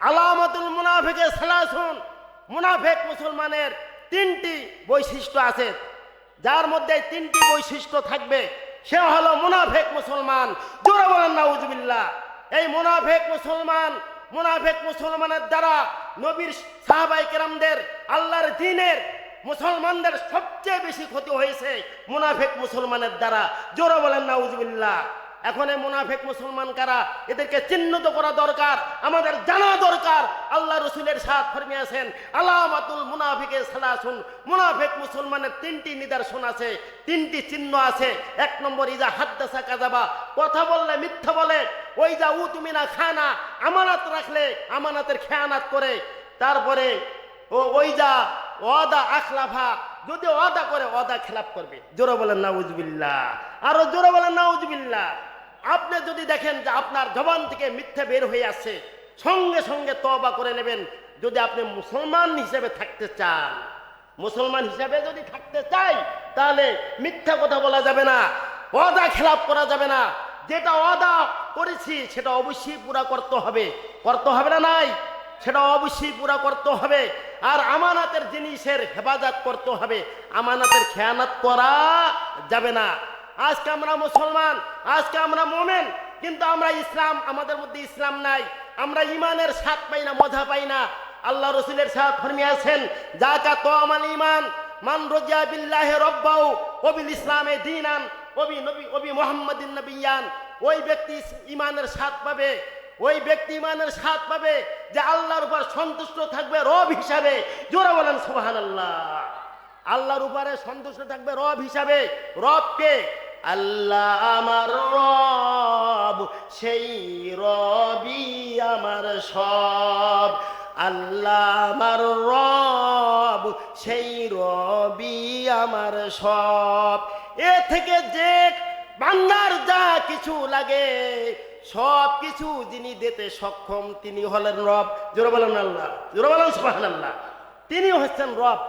আলামাতুল মুনাফিকে সালাসুন, মুনাফেক মুসলমানের তিনটি বৈশিষ্ট্য আছে। যার মধ্যে তিনটি বৈশিষ্ট্য থাকবে, সে হলো মুনাফেক মুসলমান। জোরে বলেন, নাউজুবিল্লাহ। এই মুনাফেক মুসলমান, মুনাফেক মুসলমানের দ্বারা নবীর সাহাবাই কেরামদের, আল্লাহর দিনের মুসলমানদের সবচেয়ে বেশি ক্ষতি হয়েছে মুনাফেক মুসলমানের দ্বারা। জোরে বলেন, নাউজুবিল্লাহ। এখন এই মুনাফেক মুসলমান কারা? এদেরকে চিহ্নিত করা দরকার, আমাদের জানা দরকার। আল্লাহ রসুলের সাথ ফরমিয়াছেন, আলামাতুল মুনাফিকে সালাসুন মুনাফেক মুসলমানের তিনটি নিদর্শন আছে, তিনটি চিহ্ন আছে। এক নম্বর, ইজা হাত হাদ্দাসা কাজাবা কথা বললে মিথ্যা বলে। ওই যা উ তুমি না খানা আমানত রাখলে আমানতের খেয়ানাত করে। তারপরে, ও ওই যা ওয়াদা আখলাফা যদি অদা করে অদা খেলাপ করবে। জোরে বলেন, নাউজবিল্লাহ। আরও জোরে বলেন, নাউজবিল্লাহ। আপনি যদি দেখেন যে আপনার জবান থেকে মিথ্যে বের হয়ে আসছে, সঙ্গে সঙ্গে তবা করে নেবেন। যদি আপনি মুসলমান হিসেবে থাকতে চান, মুসলমান হিসেবে যদি থাকতে চাই, তাহলে মিথ্যা কথা বলা যাবে না অদা খেলাপ করা যাবে না। যেটা অদা করেছি, সেটা অবশ্যই পুরা করতে হবে। করতে হবে না নাই? সেটা অবশ্যই পুরা করতে হবে। আর আমানাতের জিনিসের হেফাজত করতে হবে। আমানাতের খেয়ানাত করা যাবে না। আজকে আমরা মুসলমান, আজকে আমরা মোমেন, কিন্তু আমরা ইসলাম, আমাদের মধ্যে ইসলাম নাই। আমরা ইমানের স্বাদ পাই না, মজা পাই না। আল্লাহ রসুলের সাথ ফরমিয়াছেন, যাকা তো আমার ইমান মান রজিয়া বিল্লাহে রব্বাউ কবিল ইসলামে দিনান কবি নবী কবি মোহাম্মদিন নবিয়ান। ওই ব্যক্তি ইমানের স্বাদ পাবে, ওই ব্যক্তি ইমানের স্বাদ পাবে। যে আল্লাহর উপর সন্তুষ্ট থাকবে রব হিসাবে। জোরে বলেন সোহান আল্লাহ আল্লাহর উপরে সন্তুষ্ট থাকবে রব হিসাবে। রবকে? আল্লাহ আমার রব, সেই রবি আমার সব। আল্লাহ আমার রব, সেই রবি আমার সব। এ থেকে যে বান্দার যা কিছু লাগে সব কিছু যিনি দিতে সক্ষম, তিনি হলেন রব। জোরে বলেন আল্লাহ আল্লাহ তিনি হচ্ছেন রব।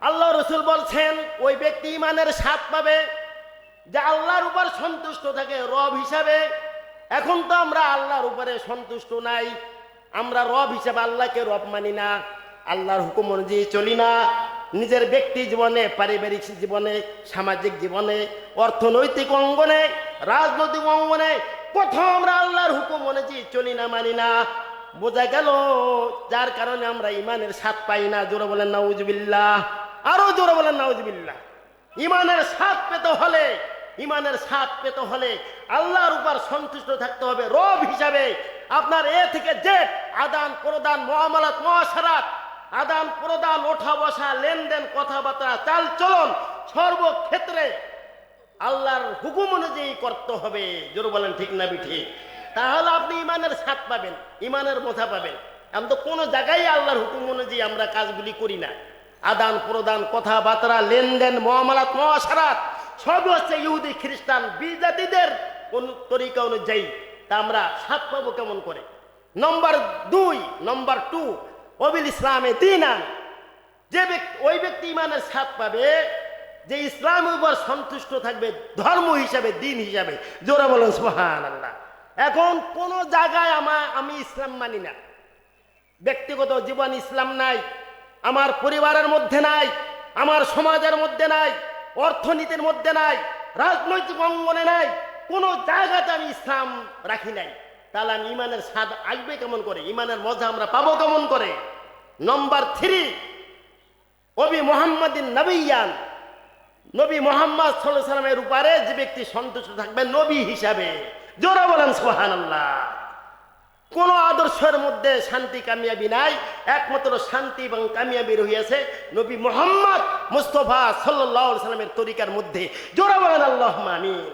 আল্লাহ রসুল বলছেন, ওই ব্যক্তি ইমানের স্বাদ পাবে, যে আল্লাহর উপর সন্তুষ্ট থাকে রব হিসাবে। এখন তো আমরা আল্লাহর উপরে সন্তুষ্ট নাই। আমরা রব হিসাবে আল্লাহকে রব মানি না। আল্লাহর হুকুম অনুযায়ী চলি না। নিজের ব্যক্তি জীবনে, পারিবারিক জীবনে, সামাজিক জীবনে, অর্থনৈতিক অঙ্গনে, রাজনৈতিক অঙ্গনে কোথাও আমরা আল্লাহর হুকুম অনুযায়ী চলি না, মানি না। বোঝা গেল যার কারণে আমরা ইমানের স্বাদ পাই না। জোরে বলেন, নাউজবিল্লাহ। আরও জোরে বলেন, নাউজবিল্লাহ। ইমানের স্বাদ পেতে হলে, ইমানের স্বাদ পেতে হলে আল্লাহর উপর সন্তুষ্ট থাকতে হবে রব হিসাবে। আপনার এ থেকে জেট আদান প্রদান, মহামালাত, মহাসারাত, আদান প্রদান ওঠা বসা লেনদেন, কথাবার্তা চাল চলন সর্বক্ষেত্রে আল্লাহর হুকুম অনুযায়ী করতে হবে। জোর বলেন ঠিক না ঠিক তাহলে আপনি ইমানের স্বাদ পাবেন, ইমানের মোথা পাবেন। আমি তো কোনো জায়গায় আল্লাহর হুকুম অনুযায়ী আমরা কাজগুলি করি না। আদান প্রদান, কথাবার্তা, লেনদেন, মহামালাত, মহাসারাত, সব হচ্ছে ইহুদি, খ্রিস্টান, বিজাতিদের কোন তরিকা অনুযায়ী তা আমরা স্বাদ পাবো কেমন করে? নম্বর দুই নম্বর টু অবিল ইসলামে দিন আন যে ব্যক্তি ওই ব্যক্তি ইমানের স্বাদ পাবে যে ইসলামের উপর সন্তুষ্ট থাকবে, ধর্ম হিসাবে, দিন হিসাবে। জোরা বলেন সোহান আল্লাহ এখন কোন জায়গায় আমার, আমি ইসলাম মানি না। ব্যক্তিগত জীবন ইসলাম নাই, আমার পরিবারের মধ্যে নাই, আমার সমাজের মধ্যে নাই, অর্থনীতির মধ্যে নাই, রাজনৈতিক অঙ্গনে নাই, কোনো জায়গাতে আমি ইসলাম রাখি নাই। তাহলে আমি ইমানের স্বাদ আসবে কেমন করে? ইমানের মজা আমরা পাবো কেমন করে? নম্বর থ্রি অবি মোহাম্মদিন নবীয়ান। নবী মোহাম্মদ সাল্লামের উপরে যে ব্যক্তি সন্তুষ্ট থাকবে, নবী হিসাবে। জোরা বলেন সোহান আল্লাহ কোন আদর্শের মধ্যে শান্তি কামিয়াবি নাই, একমাত্র শান্তি এবং কামিয়াবি রহিয়াছে নবী মোহাম্মদ মুস্তফা সাল্লামের তরিকার মধ্যে। জোরা বলেন আল্লাহ আমিন।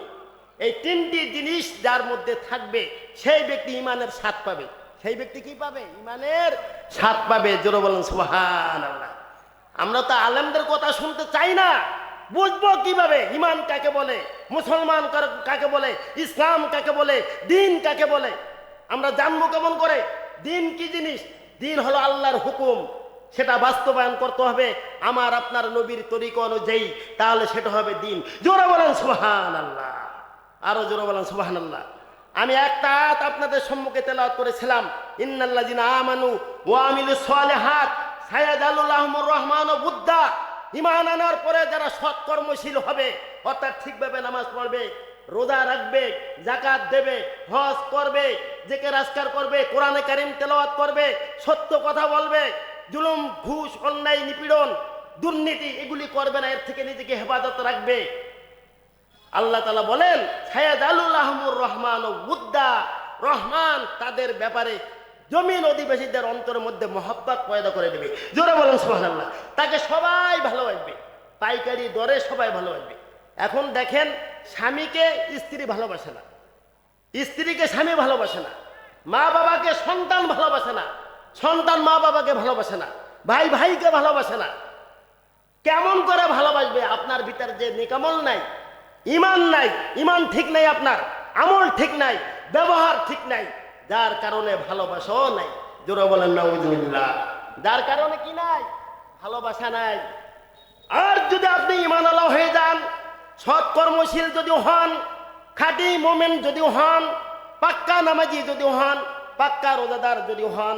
এই তিনটি জিনিস যার মধ্যে থাকবে, সেই ব্যক্তি ইমানের স্বাদ পাবে। সেই ব্যক্তি কি পাবে? ইমানের স্বাদ পাবে। জোরে বলেন সুবহান আল্লাহ আমরা তো আলেমদের কথা শুনতে চাই না। বুঝব কীভাবে? ইমান কাকে বলে? মুসলমান কাকে বলে? ইসলাম কাকে বলে? দিন কাকে বলে? আমরা জানব কেমন করে? দিন কি জিনিস? দিন হলো আল্লাহর হুকুম। সেটা বাস্তবায়ন করতে হবে। আমার, আপনার নবীর তরিকা অনুযায়ী তাহলে সেটা হবে দিন। জোরে বলেন সুবহান আল্লাহ আরও জোরে বলেন সুবহান আল্লাহ আমি একটা আয়াত আপনাদের সম্মুখে তেলাওয়াত করেছিলাম। ইন্নাল্লাযিনা আমানু ওয়া আমিলুস সালিহাত সায়াজালুল্লাহুমুর রহমান বুদ্ধা ইমান আনার পরে যারা সৎকর্মশীল হবে, অর্থাৎ ঠিকভাবে নামাজ পড়বে, রোজা রাখবে জাকাত দেবে, হজ করবে জেকে রাজকার করবে, কোরআনে কারিম তেলাওয়াত করবে, সত্য কথা বলবে, জুলুম, ঘুষ, অন্যায়, নিপীড়ন, দুর্নীতি, এগুলি করবে না, এর থেকে নিজেকে হেফাজত রাখবে। আল্লাহ তালা বলেন সায়াদ আলুল আহমুর রহমান ও বুদ্ধা রহমান তাদের ব্যাপারে জমিন অধিবাসীদের অন্তরের মধ্যে মহাব্বত পয়দা করে দেবে। জোরে বলেন, সুবহানাল্লাহ। তাকে সবাই ভালোবাসবে। পাইকারি দরে সবাই ভালোবাসবে। এখন দেখেন, স্বামীকে স্ত্রী ভালোবাসে না। স্ত্রীকে স্বামী ভালোবাসে না। মা বাবাকে সন্তান ভালোবাসে না। সন্তান মা বাবাকে ভালোবাসে না। ভাই ভাইকে ভালোবাসে না। কেমন করে ভালোবাসবে? আপনার ভিতর যে নিকামল নাই ইমান নাই ইমান ঠিক নাই আপনার, আমল ঠিক নাই, ব্যবহার ঠিক নাই। যার কারণে ভালোবাসাও নাই। জোরে বলেন না যার কারণে কি নাই? ভালোবাসা নাই। আর যদি আপনি ইমান আল্লাহ হয়ে যান, সৎ কর্মশীল যদি হন, খাঁটি মোমেন যদি হন, পাক্কা নামাজি যদি হন, পাক্কা রোজাদার যদি হন,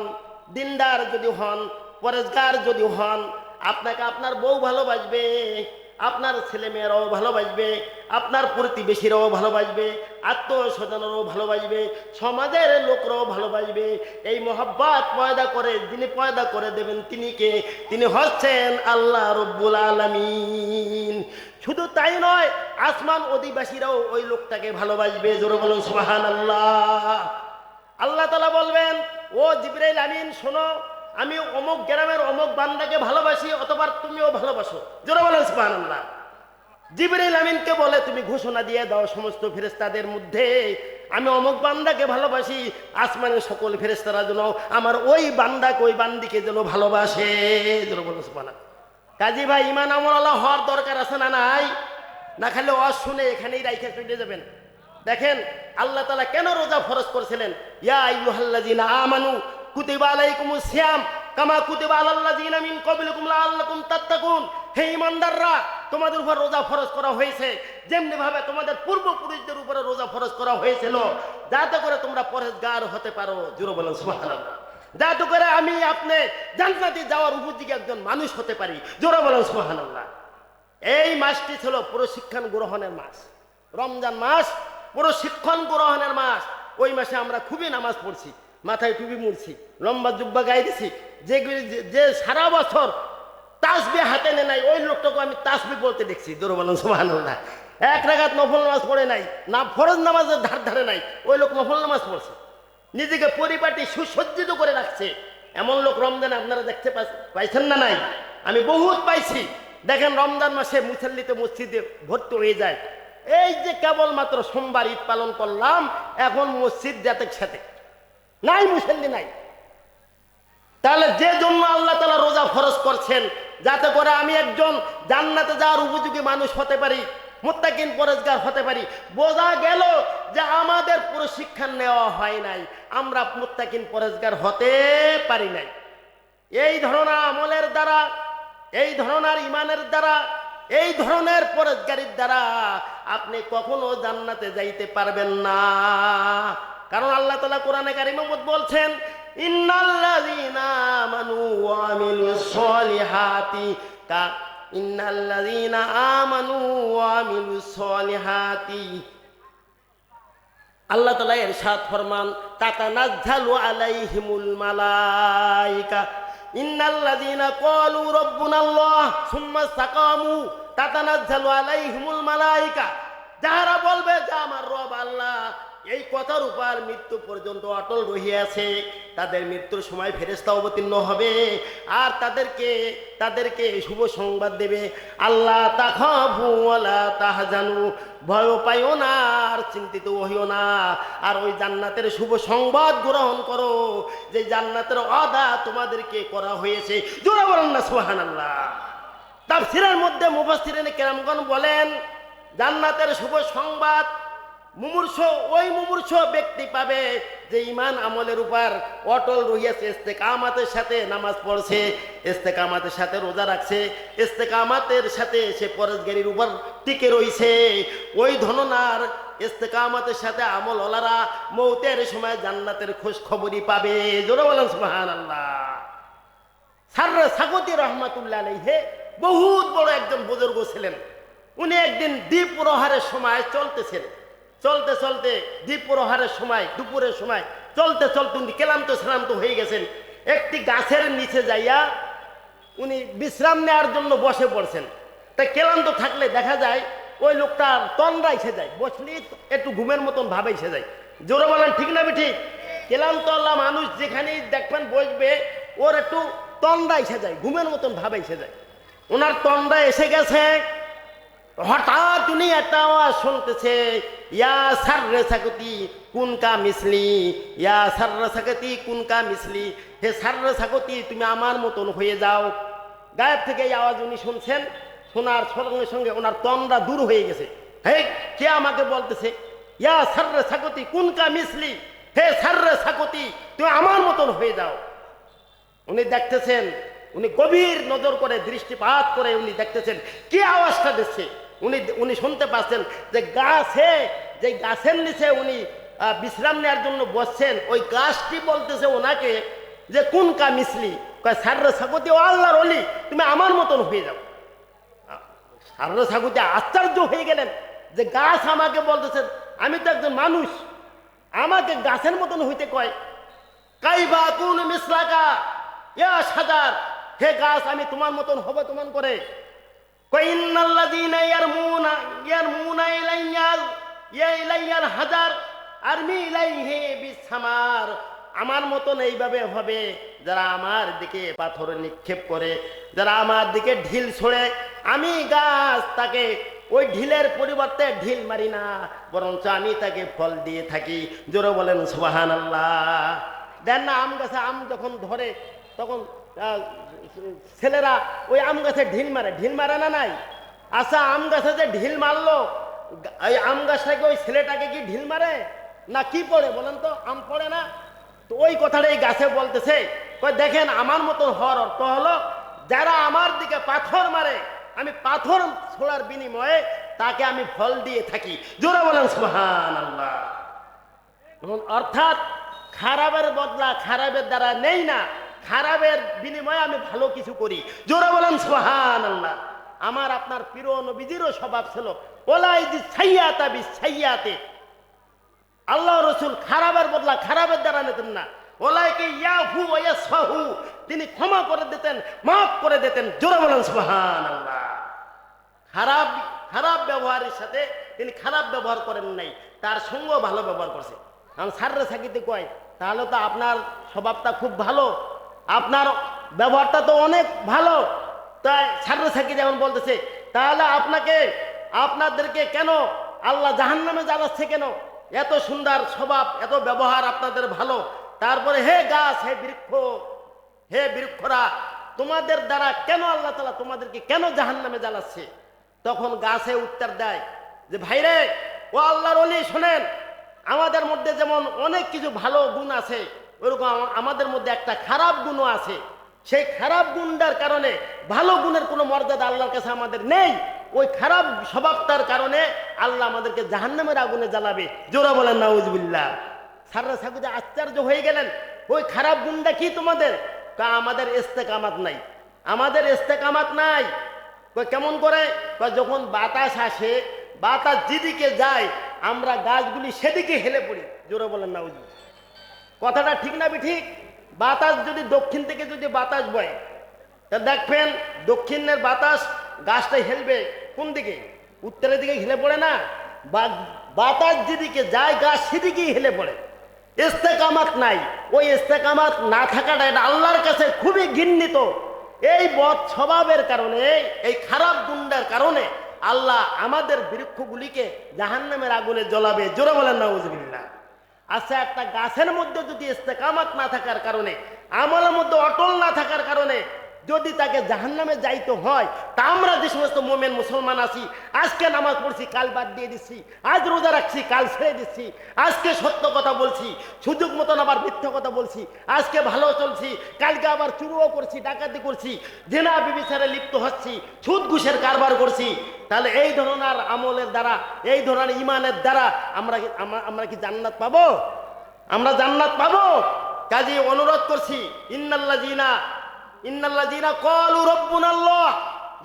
দিনদার যদি হন, পরেজগার যদি হন, আপনাকে আপনার বউ ভালোবাসবে। আপনার ছেলে মেয়েরাও ভালোবাসবে, আপনার প্রতিবেশীরাও ভালোবাসবে আত্মীয় স্বজনেরাও ভালোবাসবে, সমাজের লোকরাও ভালোবাসবে। এই মহাব্বাত পয়দা করে যিনি পয়দা করে দেবেন তিনি কে? তিনি হচ্ছেন আল্লাহ রব্বুল আলমিন। শুধু তাই নয়, আসমান অধিবাসীরাও ওই লোকটাকে ভালোবাসবে। জোরে বলুন সুবাহান আল্লাহ আল্লাহ তালা বলবেন, ও জিবরাইল আমিন, শোনো আমি অমুক গ্রামের অমুক বান্দাকে ভালোবাসি, অতবার তুমিও ভালোবাসো। জোরে বলেন সুবাহান আল্লাহ জিবরাইল আমিনকে বলে, তুমি ঘোষণা দিয়ে দাও সমস্ত ফেরেস্তাদের মধ্যে, আমি অমুক বান্দাকে ভালোবাসি, আসমানের সকল ফেরেস্তারা যেন আমার ওই বান্দাকে, ওই বান্দিকে যেন ভালোবাসে। যেন বলো কাজী ভাই, ইমান আমল আল্লাহ হওয়ার দরকার আছে না নাই? না খালি ওয়াজ শুনে এখানেই রাইখে চলে যাবেন। দেখেন, আল্লাহ তালা কেন রোজা ফরজ করেছিলেন? ইয়া আইয়ুহাল্লাযিনা আমানু কুতিবা আলাইকুমুস সিয়াম কামা কুতিবা আলাল্লাযিনা ক্বাবলিকুম লাআল্লাকুম তাত্তাকুন। হে ঈমানদাররা, তোমাদের উপর রোজা ফরজ করা হয়েছে। যেমনি ভাবে তোমাদের পূর্বপুরুষদের উপরে করে আমি আপনি জান্নাতে যাওয়ার উপযোগী একজন মানুষ হতে পারি। জোরে বলেন, সুবহানাল্লাহ। এই মাসটি ছিল প্রশিক্ষণ গ্রহণের মাস। রমজান মাস প্রশিক্ষণ গ্রহণের মাস। ওই মাসে আমরা খুবই নামাজ পড়ছি। মাথায় টুপি মুড়ছি, লম্বা জুব্বা গায়ে দিছি যেগুলি যে- সারা বছর তাসবি হাতে নে নাই, ওই লোকটাকে আমি তাসবি বলতে দেখছি বলেন, সুবহানাল্লাহ। এক রাগাত নফল নামাজ পড়ে নাই, না ফরজ নামাজের ধার ধারে নাই, ওই লোক নফল নামাজ পড়ছে। নিজেকে পরিপাটি সুসজ্জিত করে রাখছে। এমন লোক রমজানে আপনারা দেখতে পাইছেন না নাই? আমি বহুত পাইছি। দেখেন রমজান মাসে মুসল্লিতে মসজিদে ভর্তি হয়ে যায়। এই যে কেবলমাত্র সোমবার ঈদ পালন করলাম, এখন মসজিদ যাতে সাথে নাই মুসল্লি নাই। তাহলে যে জন্য আল্লাহ তালা রোজা ফরজ করছেন, যাতে করে আমি একজন জান্নাতে যাওয়ার উপযোগী মানুষ হতে পারি, মুত্তাকিন পরেজগার হতে পারি। বোঝা গেল যে আমাদের প্রশিক্ষণ নেওয়া হয় নাই, আমরা মুত্তাকিন পরেজগার হতে পারি নাই। এই ধরনের আমলের দ্বারা, এই ধরনের ইমানের দ্বারা, এই ধরনের পরেজগারির দ্বারা আপনি কখনো জান্নাতে যাইতে পারবেন না। কারণ আল্লাহ তালা কোরআনে কারিমত বলছেন, ইন্নাল্লাযীনা আমানু সলিহাতি আল্লাহ তালা এরশাদ ফরমান, তাতানাজ্জালু আলাইহিমুল মালাইকা ইন্নাল্লাযীনা ক্বালু রাব্বুনাল্লাহ সুম্মা ইসতাকামু তাতানাজ্জালু আলাইহিমুল মালাইকা যাহারা বলবে যে আমার রব আল্লাহ এই কথার উপর মৃত্যু পর্যন্ত অটল রহিয়াছে। তাদের মৃত্যুর সময় ফেরেস্তা অবতীর্ণ হবে আর তাদেরকে তাদেরকে শুভ সংবাদ দেবে। আল্লাহ তাখাফু ওয়ালা তাহজানু। ভয় পাইও না আর চিন্তিত হইও না। আর ওই জান্নাতের শুভ সংবাদ গ্রহণ করো। যে জান্নাতের অদা তোমাদেরকে করা হয়েছে। জোরা বলেন না সোহান আল্লাহ তাফসিরের মধ্যে মুফাসসিরিনে কেরামগণ বলেন, জান্নাতের শুভ সংবাদ মুমূর্ষ, ওই মুমূর্ষ ব্যক্তি পাবে যে ইমান আমলের উপর অটল রহিয়াছে, ইস্তেকামাতের সাথে নামাজ পড়ছে, ইস্তেকামাতের সাথে রোজা রাখছে, ইস্তেকামাতের সাথে সে পরেশগারির উপর টিকে রইছে। ওই ধননার ইস্তেকামাতের সাথে আমল ওলারা মৌতের সময় জান্নাতের খোঁজ খবরই পাবে। জোরে বলেন সুবহান আল্লাহ সার্রে সাগতি রহমাতুল্লাহ আলাইহে, বহুত বড় একজন বুজুর্গ ছিলেন। উনি একদিন দ্বীপ প্রহারের সময় চলতেছেন। চলতে চলতে দ্বীপ প্রহারের সময়, দুপুরের সময়, চলতে চলতে উনি ক্লান্ত শ্রান্ত হয়ে গেছেন। একটি গাছের নিচে যাইয়া উনি বিশ্রাম নেওয়ার জন্য বসে পড়ছেন। তাই ক্লান্ত থাকলে দেখা যায় ওই লোকটার তন্দ্রা এসে যায় বসলেই একটু ঘুমের মতন ভাবে এসে যায়। জোরে বলেন, ঠিক না ঠিক ক্লান্ত আল্লাহ মানুষ যেখানেই দেখবেন বসবে, ওর একটু তন্দ্রা এসে যায়, ঘুমের মতন ভাবে এসে যায়। ওনার তন্দ্রা এসে গেছে। হঠাৎ উনি একটা আওয়াজ শুনতেছে ইয়া সার্রে সাকতি কোন কা মিসলি? ইয়া সার্রে সাকতি কোন কা মিসলি? হে সার্রে সাকতি তুমি আমার মতন হয়ে যাও। গায়েব থেকে এই আওয়াজ উনি শুনছেন, শোনার সঙ্গে সঙ্গে ওনার তন্দ্রা দূর হয়ে গেছে। হে, কে আমাকে বলতেছে? ইয়া সার্রে সাকতি কোন কা মিসলি? হে সার্রে সাকতি তুমি আমার মতন হয়ে যাও। উনি দেখতেছেন, উনি গভীর নজর করে দৃষ্টিপাত করে উনি দেখতেছেন, কি আওয়াজটা দিচ্ছে? উনি উনি শুনতে পাচ্ছেন যে গাছে, যে গাছের নিচে উনি বিশ্রাম নেওয়ার জন্য বসছেন। ওই গাছটি বলতেছে ওনাকে যে, কোন কা মিসলি সার্রে সাগতি, ও আল্লাহর অলি তুমি আমার মতন হয়ে যাও। সার্রে সাগতি, আশ্চর্য হয়ে গেলেন যে গাছ আমাকে বলতেছে, আমি তো একজন মানুষ, আমাকে গাছের মতন হইতে কয়। কাইবা কোন মিসলাকা ইয়া সাজার, হে গাছ, আমি তোমার মতন হব তোমার করে? হাজার আমার মতন এইভাবে হবে যারা আমার দিকে পাথর নিক্ষেপ করে, যারা আমার দিকে ঢিল ছোড়ে, আমি গাছ তাকে ওই ঢিলের পরিবর্তে ঢিল মারি না, বরঞ্চ আমি তাকে ফল দিয়ে থাকি। জোরে বলেন সুবাহান আল্লাহ দেন না, আম গাছে আম যখন ধরে, তখন ছেলেরা ওই আম গাছে ঢিল মারে। ঢিল মারে না নাই? আচ্ছা আম গাছে যে ঢিল মারলো ওই আম গাছটাকে ওই ছেলেটাকে কি ঢিল মারে? না কি পড়ে বলেন তো, আম পড়ে না? তো ওই কথাটা এই গাছে বলতেছে। দেখেন, আমার মতন হওয়ার অর্থ হলো, যারা আমার দিকে পাথর মারে, আমি পাথর ছোড়ার বিনিময়ে তাকে আমি ফল দিয়ে থাকি। জোরে বলেন আল্লাহ অর্থাৎ খারাপের বদলা খারাপের দ্বারা নেই না খারাপের বিনিময়ে আমি ভালো কিছু করি। জোরে বলেন সোহান আল্লাহ আমার আপনার প্রিয় নবীজিরও স্বভাব ছিল, ওলাই দি ছাইয়াতা বি ছাইয়াতে আল্লাহ রসুল খারাপের বদলা খারাপের দ্বারা নিতেন না। ওলাইকে ইয়াফু ওয়াসফাহু তিনি ক্ষমা করে দিতেন, মাফ করে দিতেন। জোরে বলেন সোহান আল্লাহ খারাপ খারাপ ব্যবহারের সাথে তিনি খারাপ ব্যবহার করেন নাই, তার সঙ্গেও ভালো ব্যবহার করছে। কারণ সাররে সাকিতে কয়, তাহলে তো আপনার স্বভাবটা খুব ভালো আপনার ব্যবহারটা তো অনেক ভালো। তাই সাকি যেমন বলতেছে, তাহলে আপনাকে, আপনাদেরকে কেন আল্লাহ জাহান নামে জ্বালাচ্ছে কেন? এত সুন্দর স্বভাব, এত ব্যবহার আপনাদের ভালো। তারপরে হে গাছ, হে বৃক্ষ, হে বৃক্ষরা, তোমাদের দ্বারা কেন আল্লাহ তালা তোমাদেরকে কেন জাহান নামে জ্বালাচ্ছে তখন গাছে উত্তর দেয় যে, ভাইরে, ও আল্লাহর অলি শোনেন, আমাদের মধ্যে যেমন অনেক কিছু ভালো গুণ আছে ওরকম আমাদের মধ্যে একটা খারাপ গুণও আছে। সেই খারাপ গুণটার কারণে ভালো গুণের কোনো মর্যাদা আল্লাহর কাছে আমাদের নেই। ওই খারাপ স্বভাবটার কারণে আল্লাহ আমাদেরকে জাহান্নামের আগুনে জ্বালাবে। জোরা বলেন, নাউজবিল্লাহ। সাররা সাকুজা আশ্চর্য হয়ে গেলেন। ওই খারাপ গুণটা কি তোমাদের? কা, আমাদের ইস্তেকামাত নাই। আমাদের ইস্তেকামাত নাই। কেমন করে? যখন বাতাস আসে, বাতাস যেদিকে যায়, আমরা গাছগুলি সেদিকে হেলে পড়ি। জোরে বলেন না উজু কথাটা ঠিক না ঠিক? বাতাস যদি দক্ষিণ থেকে যদি বাতাস বয় তা দেখবেন দক্ষিণের বাতাস গাছটা হেলবে কোন দিকে? উত্তরের দিকে হেলে পড়ে না? বাতাস যেদিকে যায়, গাছ সেদিকেই হেলে পড়ে। ইস্তেকামাত নাই। ওই ইস্তেকামাত না থাকাটা এটা আল্লাহর কাছে খুবই ঘৃণিত। এই বদ স্বভাবের কারণে, এই খারাপ গুন্ডার কারণে আল্লাহ আমাদের বৃক্ষগুলিকে জাহান্নামের আগুনে জ্বলাবে। জোরে বলেন না আচ্ছা একটা গাছের মধ্যে যদি ইস্তেকামাত না থাকার কারণে, আমলের মধ্যে অটল না থাকার কারণে যদি তাকে জাহান্নামে যাইতে হয়, তা আমরা যে সমস্ত মোমেন মুসলমান আছি, আজকে নামাজ পড়ছি, কাল বাদ দিয়ে দিচ্ছি আজ রোজা রাখছি, কাল ছেড়ে দিচ্ছি আজকে সত্য কথা বলছি, সুযোগ মতন আবার মিথ্যা কথা বলছি, আজকে ভালো চলছি, কালকে আবার চুরুও করছি, ডাকাতি করছি, জেনা বিবিচারে লিপ্ত হচ্ছি, সুদ ঘুষের কারবার করছি, তাহলে এই ধরনের আমলের দ্বারা, এই ধরনের ইমানের দ্বারা আমরা কি- আমরা- আমরা কি জান্নাত পাবো? আমরা জান্নাত পাবো? কাজে অনুরোধ করছি ইন্নাল্লা জিনা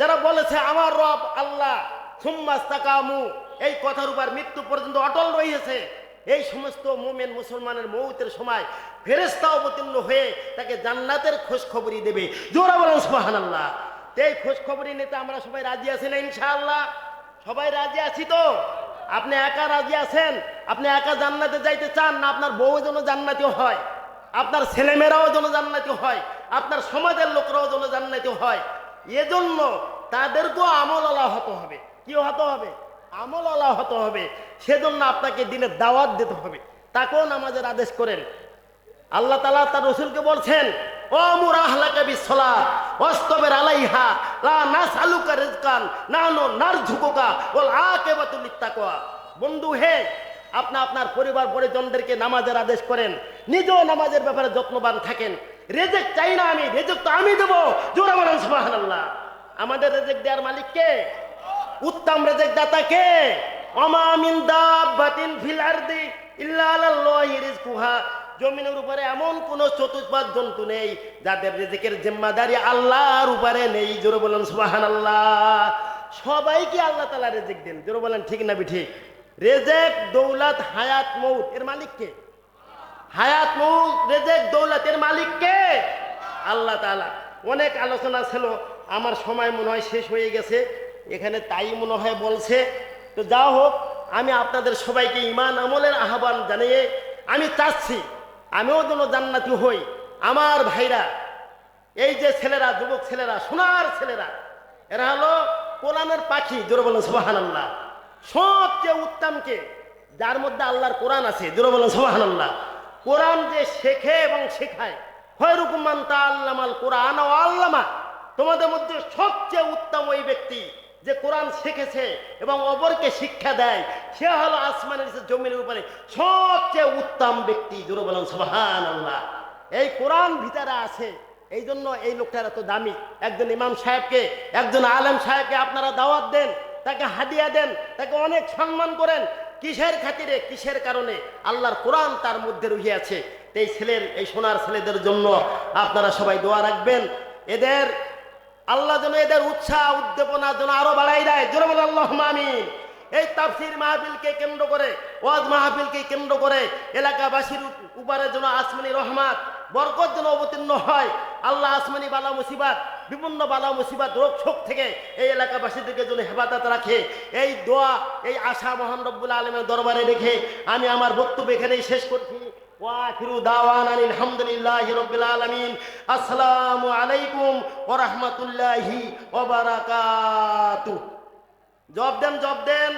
যারা বলেছে, আমার রব আল্লাহ এই কথার উপর মৃত্যু পর্যন্ত অটল রয়েছে এই সমস্ত মোমেন মুসলমানের মৌতের সময় ফেরেস্তা অবতীর্ণ হয়ে তাকে জান্নাতের খোঁজ খবরই দেবে। জোরা বলেন সুবাহান আল্লাহ এই খোঁজ খবরই নিতে আমরা সবাই রাজি আছি না, ইনশাআল্লাহ? সবাই রাজি আছি তো? আপনি একা রাজি আছেন? আপনি একা জান্নাতে যাইতে চান না আপনার বউ যেন জান্নাতিও হয়? আপনার ছেলেমেয়েরাও যেন জান্নাতি হয়? আপনার সমাজের লোকরাও যেন জান্নাতি হয়। এজন্য তাদেরকেও আমল আলা হতে হবে। কি হতে হবে? আমল আলা হতে হবে। সেজন্য আপনাকে দিনে দাওয়াত দিতে হবে। তাকেও নামাজের আদেশ করেন। আল্লাহ তালা তার রসুলকে বলছেন অস্তবের আলাইহা না বন্ধু হে আপনি আপনার পরিবার পরিজনদেরকে নামাজের আদেশ করেন। নিজেও নামাজের ব্যাপারে যত্নবান থাকেন। রেজেক চাই না আমি, রেজেক তো আমি দেবো। জোরা বলেন, সুবহানাল্লাহ। আমাদের রেজেক দেওয়ার মালিক কে? উত্তম রেজেক দাতা কে? অমামিন দাব্বাতিন ফিল আরদি ইল্লা আলাল্লাহি জমিনের উপরে এমন কোন চতুষ্পাদ জন্তু নেই, যাদের রিজিকের জিম্মাদারি আল্লাহর উপরে নেই। জোরে বলেন, সুবহানাল্লাহ। সবাইকে আল্লাহ তাআলা রিজিক দেন। জোরে বলেন, ঠিক না ঠিক রেজেক দৌলত হায়াত মৌত। এর মালিক কে? হায়াত মৌত রেজেক দৌলত এর মালিক কে? আল্লাহ তাআলা। অনেক আলোচনা ছিল, আমার সময় মনে হয় শেষ হয়ে গেছে। এখানে তাই মনে হয় বলছে, তো যা হোক, আমি আপনাদের সবাইকে ইমান আমলের আহ্বান জানিয়ে আমি চাচ্ছি, আমিও যেন জান্নাতি হই। আমার ভাইরা, এই যে ছেলেরা, যুবক ছেলেরা, সোনার ছেলেরা, এরা হলো কোরআনের পাখি, জোরে বলেন সোহান আল্লাহ সবচেয়ে উত্তমকে, যার মধ্যে আল্লাহর কোরআন আছে, জোরে বলেন সোহান আল্লাহ কোরআন যে শেখে এবং শেখায় খয়রুকুমান তা আল্লামাল কোরআন ও আল্লামা, তোমাদের মধ্যে সবচেয়ে উত্তম ওই ব্যক্তি যে কোরআন শিখেছে এবং অপরকে শিক্ষা দেয়, সে হলো আসমানের জমিনের উপরে সবচেয়ে উত্তম ব্যক্তি, জোরে বলেন সোহান আল্লাহ এই কোরআন ভিতরে আছে এই জন্য এই লোকটার এত দামি। একজন ইমাম সাহেবকে, একজন আলেম সাহেবকে আপনারা দাওয়াত দেন, তাকে হাদিয়া দেন, তাকে অনেক সম্মান করেন কিসের খাতিরে, কিসের কারণে? আল্লাহর কোরআন তার মধ্যে রহিয়ে আছে এই ছেলের, এই সোনার ছেলেদের জন্য আপনারা সবাই দোয়া রাখবেন। এদের, আল্লাহ যেন এদের উৎসাহ, উদ্দীপনা যেন আরও বাড়াই দেয়। জোরে বলে আল্লাহ আমিন। এই তাফসির মাহফিলকে কেন্দ্র করে, ওয়াজ মাহফিলকে কেন্দ্র করে এলাকাবাসীর উপরে যেন আসমানি রহমাত, বরকত যেন অবতীর্ণ হয় আল্লাহ আসমানি বালা মুসিবাত, বিভিন্ন বালা মুসিবাত, রোগ শোক থেকে এই এলাকাবাসীদেরকে যেন হেফাজত রাখে। এই দোয়া, এই আশা মহান রব্বুল আলমের দরবারে রেখে আমি আমার বক্তব্য এখানেই শেষ করছি। ওয়াখিরু দাওয়ান আলহামদুলিল্লাহ রব্বিল আলামিন। আসসালামু আলাইকুম ওয়া রাহমাতুল্লাহি ওয়া বারাকাতুহু। জব দেন জব দেন।